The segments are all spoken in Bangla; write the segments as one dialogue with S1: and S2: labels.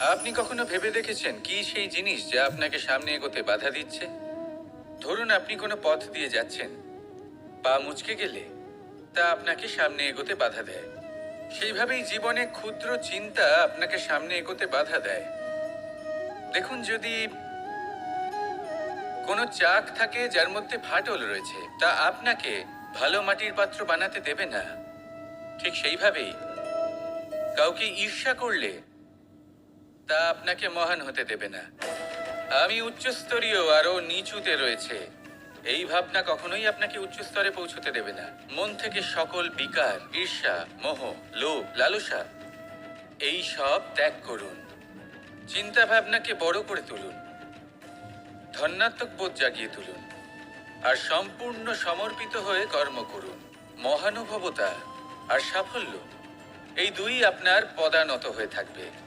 S1: আপনি কখনো ভেবে দেখেছেন কি সেই জিনিস যা আপনাকে সামনে এগোতে বাধা দিচ্ছে? ধরুন আপনি কোনো পথ দিয়ে যাচ্ছেন। পা মুচকে গেলে তা আপনাকে সামনে এগোতে বাধা দেয়। সেইভাবেই জীবনে ক্ষুদ্র চিন্তা আপনাকে সামনে এগোতে বাধা দেয়। দেখুন, যদি কোনো চাক থাকে যার মধ্যে ফাটল রয়েছে, তা আপনাকে ভালো মাটির পাত্র বানাতে দেবে না। ঠিক সেইভাবেই কাউকে ঈর্ষা করলে তা আপনাকে মহান হতে দেবে না। আমি উচ্চস্তরীয় আরও নিচুতে রয়েছে। এই ভাবনা কখনোই আপনাকে উচ্চ স্তরে পৌঁছতে দেবে না। মন থেকে সকল বিকার, ঈর্ষা, মোহ, লোভ, লালসা, এই সব ত্যাগ করুন। চিন্তা ভাবনাকে বড় করে তুলুন। ধন্যাত্মক বোধ জাগিয়ে তুলুন। আর সম্পূর্ণ সমর্পিত হয়ে কর্ম করুন। মহানুভবতা আর সাফল্য, এই দুই আপনার পদানত হয়ে থাকবে।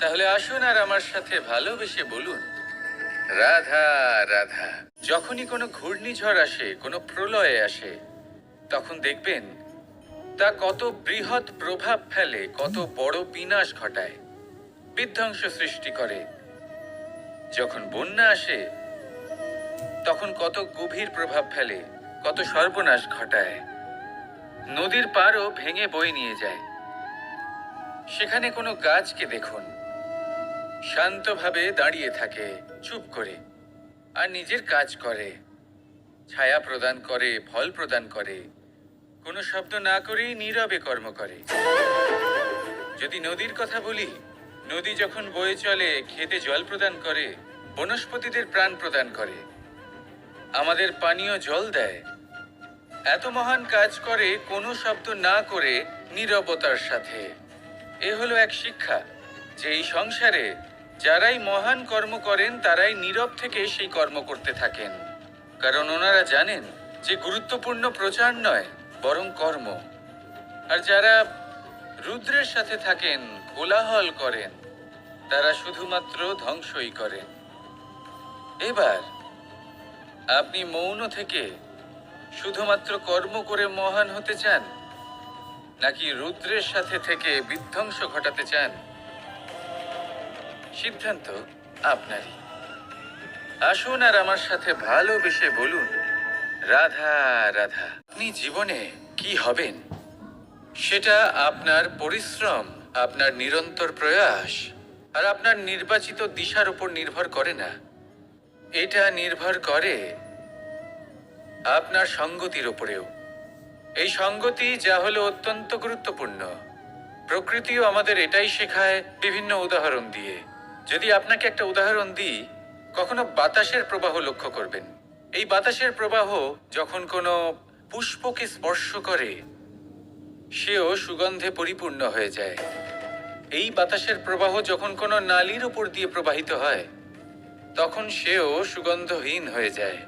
S1: তাহলে আসুন আর আমার সাথে ভালোবেসে বলুন। রাধা রাধা, যখনই কোনো ঘূর্ণিঝড় আসে, কোনো প্রলয়ে আসে, তখন দেখবেন তা কত বৃহৎ প্রভাব ফেলে, কত বড় বিনাশ ঘটায়, বিধ্বংস সৃষ্টি করে। যখন বন্যা আসে, তখন কত গভীর প্রভাব ফেলে, কত সর্বনাশ ঘটায়। নদীর পারও ভেঙে বয়ে নিয়ে যায়। সেখানে কোনো গাছকে দেখুন শান্তভাবে দাঁড়িয়ে থাকে, চুপ করে, আর নিজের কাজ করে। ছায়া প্রদান করে, ফল প্রদান করে। কোনো শব্দ না করেই নীরবে কর্ম করে। যদি নদীর কথা বলি, নদী যখন বয়ে চলে, খেতে জল প্রদান করে, বনস্পতিদের প্রাণ প্রদান করে। আমাদের পানীয় জল দেয়। এত মহান কাজ করে, কোনো শব্দ না করে নীরবতার সাথে। এ হলো এক শিক্ষা, যে এই সংসারে যারাই মহান কর্ম করেন, তারাই নীরব থেকে সেই কর্ম করতে থাকেন। কারণ ওনারা জানেন যে গুরুত্বপূর্ণ প্রচার নয়, বরং কর্ম। আর যারা রুদ্রের সাথে থাকেন, কোলাহল করেন, তারা শুধুমাত্র ধ্বংসই করেন। এবার, আপনি মৌন থেকে শুধুমাত্র কর্ম করে মহান হতে চান, নাকি রুদ্রের সাথে থেকে বিধ্বংস ঘটাতে চান? সিদ্ধান্ত আপনারই। আসুন আর আমার সাথে ভালোবেসে বলুন, রাধা রাধা, আপনি জীবনে কি হবেন? সেটা আপনার পরিশ্রম, আপনার নিরন্তর প্রয়াস আর আপনার নির্বাচিত দিশার উপর নির্ভর করে না। এটা নির্ভর করে আপনার সঙ্গতির উপরেও। এই সঙ্গতি যা হলো অত্যন্ত গুরুত্বপূর্ণ। প্রকৃতিও আমাদের এটাই শেখায় বিভিন্ন উদাহরণ দিয়ে। যদি আপনাকে একটা উদাহরণ দিই, কখনো বাতাসের প্রবাহ লক্ষ্য করবেন। এই বাতাসের প্রবাহ যখন কোনো পুষ্পকে স্পর্শ করে, সেও সুগন্ধে পরিপূর্ণ হয়ে যায়। এই বাতাসের প্রবাহ যখন কোনো নালীর উপর দিয়ে প্রবাহিত হয়, তখন সেও সুগন্ধহীন হয়ে যায়।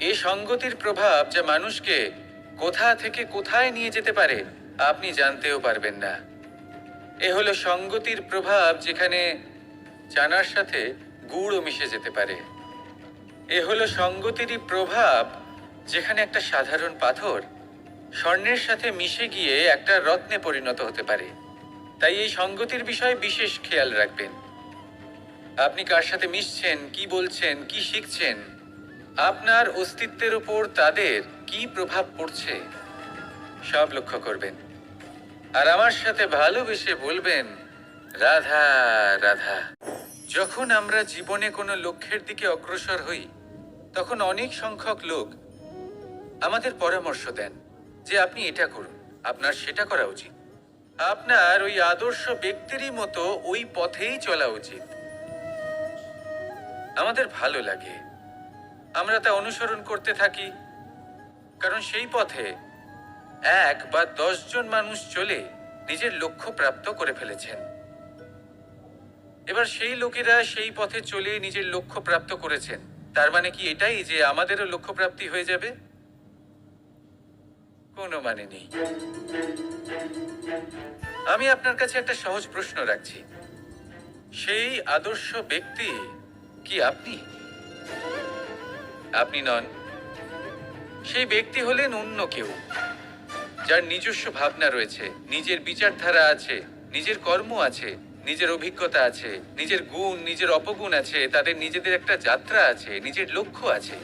S1: এ সঙ্গতির প্রভাব যা মানুষকে কোথা থেকে কোথায় নিয়ে যেতে পারে, আপনি জানতেও পারবেন না। এ হলো সঙ্গতির প্রভাব যেখানে চানার সাথে গুড়ও মিশে যেতে পারে। এ হলো সঙ্গতিরই প্রভাব, যেখানে একটা সাধারণ পাথর স্বর্ণের সাথে মিশে গিয়ে একটা রত্নে পরিণত হতে পারে। তাই এই সঙ্গতির বিষয়ে বিশেষ খেয়াল রাখবেন। আপনি কার সাথে মিশছেন, কি বলছেন, কি শিখছেন? আপনার অস্তিত্বের উপর তাদের কি প্রভাব পড়ছে? সব লক্ষ্য করবেন। আর আমার সাথে ভালোবেসে বলবেন, রাধা রাধা। যখন আমরা জীবনে কোনো লক্ষ্যের দিকে অগ্রসর হই, তখন অনেক সংখ্যক লোক আমাদের পরামর্শ দেন যে আপনি এটা করুন, আপনার সেটা করা উচিত। আপনার ওই আদর্শ ব্যক্তিরই মতো ওই পথেই চলা উচিত। আমাদের ভালো লাগে। আমরা তা অনুসরণ করতে থাকি। কারণ সেই পথে এক বা জন মানুষ চলে নিজের লক্ষ্য প্রাপ্ত করে ফেলেছেন। এবার সেই লোকেরা সেই পথে চলে নিজের লক্ষ্য প্রাপ্ত করেছেন। তার মানে কি এটাই যে আমাদেরও লক্ষ্য প্রাপ্তি হয়ে যাবে? কোনো মানে নেই। আমি আপনার কাছে একটা সহজ প্রশ্ন রাখছি। সেই আদর্শ ব্যক্তি কি আপনি? আপনি নন। সেই ব্যক্তি হলেন অন্য কেউ, যার নিজস্ব ভাবনা রয়েছে, নিজের বিচারধারা আছে, নিজের কর্ম আছে নিজের অভিজ্ঞতা আছে, নিজের গুণ, নিজের অপগুণ আছে, তাদের নিজেদের একটা যাত্রা আছে, নিজের লক্ষ্য আছে।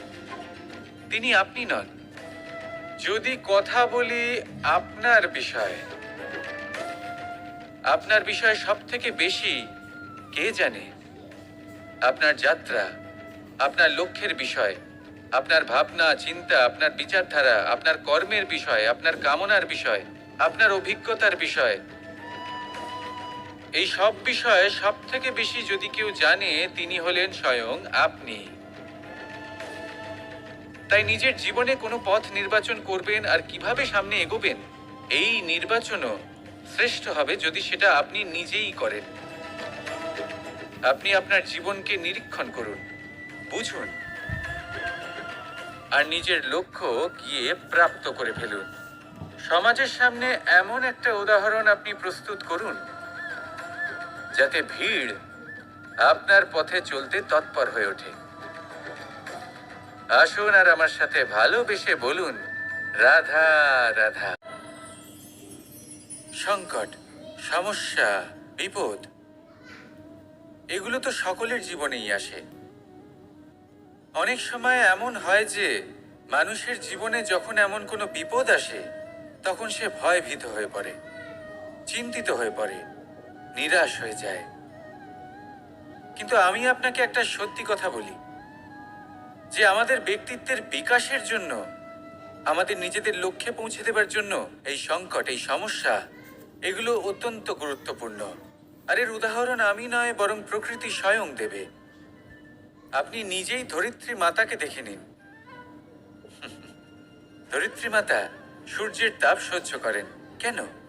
S1: তিনি আপনি নন। যদি কথা বলি আপনার বিষয়ে আপনার বিষয়ে সব থেকে বেশি কে জানে? আপনার যাত্রা, আপনার লক্ষ্যের বিষয়, আপনার ভাবনা, চিন্তা, আপনার বিচারধারা, আপনার কর্মের বিষয়, আপনার কামনার বিষয়, আপনার অভিজ্ঞতার বিষয় এই সব বিষয়ে সব থেকে বেশি যদি কেউ জানে, তিনি হলেন স্বয়ং আপনি। তাই নিজের জীবনে কোনো পথ নির্বাচন করবেন আর কীভাবে সামনে এগোবেন, এই নির্বাচনও শ্রেষ্ঠ হবে যদি সেটা আপনি নিজেই করেন। আপনি আপনার জীবনকে নিরীক্ষণ করুন, বুঝুন, আর নিজের লক্ষ্য গিয়ে প্রাপ্ত করে ফেলুন। সমাজের সামনে এমন একটা উদাহরণ আপনি প্রস্তুত করুন। যাতে ভিড় আপনার পথে চলতে তৎপর হয়ে ওঠে। আসুন আর আমার সাথে ভালোবেসে বলুন, রাধা রাধা। সংকট, সমস্যা, বিপদ, এগুলো তো সকলের জীবনেই আসে। অনেক সময় এমন হয় যে, মানুষের জীবনে যখন এমন কোনো বিপদ আসে, তখন সে ভয় ভয়ভীত হয়ে পড়ে, চিন্তিত হয়ে পড়ে। নিরাশ হয়ে যায়। কিন্তু আমি আপনাকে একটা সত্যি কথা বলি। যে আমাদের ব্যক্তিত্বের বিকাশের জন্য, আমাদের নিজেদের লক্ষ্যে পৌঁছে দেবার জন্য এই সংকট, এই সমস্যা, এগুলো অত্যন্ত গুরুত্বপূর্ণ। আর এর উদাহরণ আমি নয়, বরং প্রকৃতি স্বয়ং দেবে। আপনি নিজেই ধরিত্রী মাতাকে দেখে নিন। ধরিত্রী মাতা সূর্যের তাপ সহ্য করেন। কেন?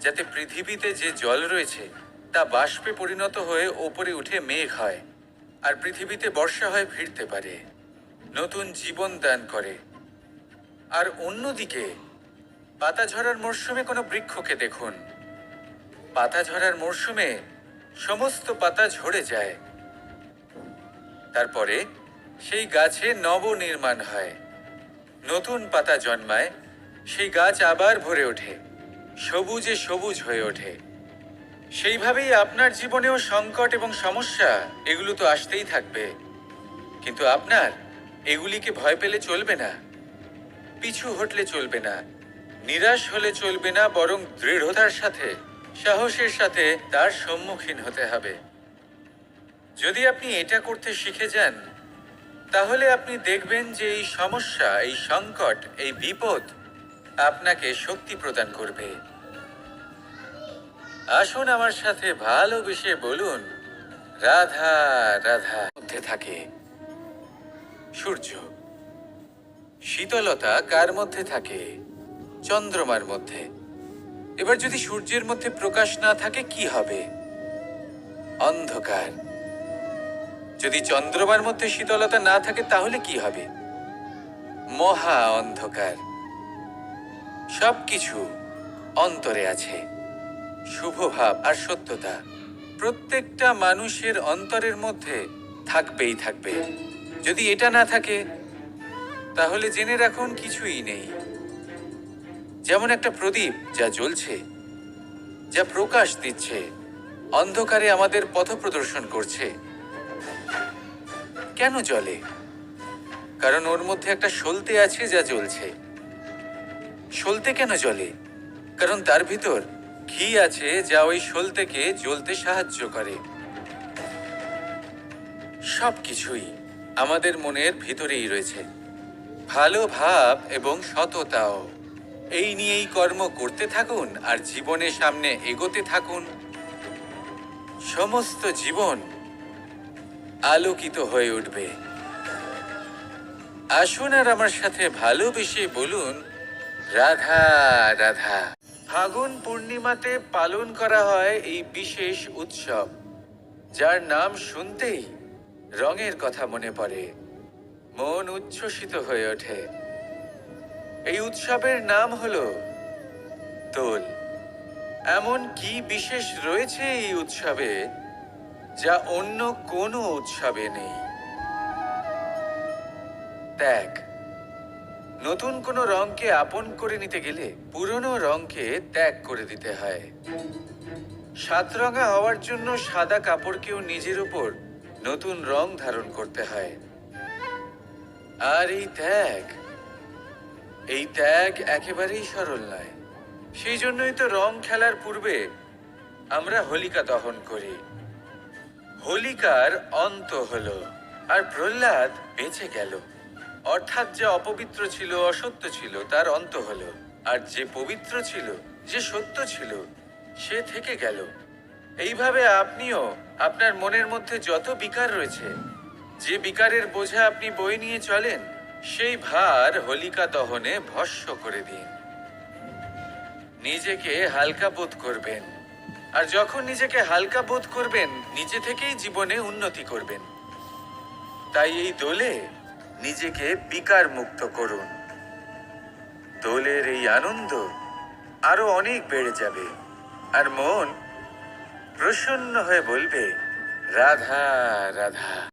S1: যাতে পৃথিবীতে যে জল রয়েছে, তা বাষ্পে পরিণত হয়ে ওপরে উঠে মেঘ হয় আর পৃথিবীতে বর্ষা হয়ে ফিরতে পারে। নতুন জীবন দান করে। আর অন্যদিকে, পাতা ঝরার মরশুমে কোনো বৃক্ষকে দেখুন। পাতা ঝরার মরশুমে সমস্ত পাতা ঝরে যায়। তারপরে সেই গাছে নবনির্মাণ হয়। নতুন পাতা জন্মায়, সেই গাছ আবার ভরে ওঠে। সবুজে সবুজ হয়ে ওঠে। সেইভাবেই আপনার জীবনেও সংকট এবং সমস্যা, এগুলো তো আসতেই থাকবে। কিন্তু আপনার, এগুলিকে ভয় পেলে চলবে না। পিছু হটলে চলবে না। নিরাশ হলে চলবে না, বরং দৃঢ়তার সাথে, সাহসের সাথে তার সম্মুখীন হতে হবে। যদি আপনি এটা করতে শিখে যান, তাহলে আপনি দেখবেন যে এই সমস্যা, এই সংকট, এই বিপদ আপনাকে শক্তি প্রদান করবে। আসুন আমার সাথে ভালোবেসে বলুন। রাধা রাধা। মধ্যে থাকে। সূর্য। শীতলতা কার মধ্যে থাকে? চন্দ্রমার মধ্যে। এবার যদি সূর্যের মধ্যে প্রকাশ না থাকে, কি হবে? অন্ধকার। যদি চন্দ্রমার মধ্যে শীতলতা না থাকে, তাহলে কি হবে? মহা অন্ধকার। সবকিছু অন্তরে আছে। শুভ ভাব আর সত্যতা। প্রত্যেকটা মানুষের অন্তরের মধ্যে থাকবেই থাকবে। যদি এটা না থাকে, তাহলে জেনে রাখুন কিছুই নেই। যেমন একটা প্রদীপ যা জ্বলছে, যা প্রকাশ দিচ্ছে, অন্ধকারে আমাদের পথ প্রদর্শন করছে। কেন জ্বলে? কারণ ওর মধ্যে একটা সলতে আছে যা জ্বলছে। সলতে কেন জ্বলে? কারণ তার ভিতর ঘি আছে যা ওই সলতেকে জ্বলতে সাহায্য করে। সব কিছুই আমাদের মনের ভিতরেই রয়েছে। ভালো ভাব এবং সততাও। এই নিয়েই কর্ম করতে থাকুন আর জীবনের সামনে এগোতে থাকুন। সমস্ত জীবন আলোকিত হয়ে উঠবে। আসুন আর আমার সাথে ভালোবেসে বলুন, রাধা রাধা। ফাগুন পূর্ণিমাতে পালন করা হয় এই বিশেষ উৎসব, যার নাম শুনতেই রঙের কথা মনে পড়ে, মন উচ্ছ্বসিত হয়ে ওঠে। এই উৎসবের নাম হলো দোল। এমন কি বিশেষ রয়েছে এই উৎসবে, যা অন্য কোনো উৎসবে নেই? ত্যাগ। নতুন কোনো রংকে আপন করে নিতে গেলে পুরনো রংকে ত্যাগ করে দিতে হয়। সাতরঙা হওয়ার জন্য সাদা কাপড়কেও নিজের উপর নতুন রং ধারণ করতে হয়। আর এই ত্যাগ এই ত্যাগ একেবারেই সরল নয়। সেই জন্যই তো রং খেলার পূর্বে আমরা হোলিকা দহন করি। হোলিকার অন্ত হলো, আর প্রহ্লাদ বেঁচে গেল। অর্থাৎ যে অপবিত্র ছিল, অসত্য ছিল, তার অন্ত হলো। আর যে পবিত্র ছিল, যে সত্য ছিল, সে থেকে গেল। এইভাবে আপনিও আপনার মনের মধ্যে যত বিকার রয়েছে, যে বিকারের বোঝা আপনি বই নিয়ে চলেন, সেই ভার হোলিকা দহনে ভস্য করে দিন। নিজেকে হালকা বোধ করবেন। আর যখন নিজেকে হালকা বোধ করবেন, নিজে থেকেই জীবনে উন্নতি করবেন। তাই এই দোলে নিজেকে বিকার মুক্ত করুন। দোলের এই আনন্দ আরও অনেক বেড়ে যাবে। আর মন প্রসন্ন হয়ে বলবে, রাধা রাধা।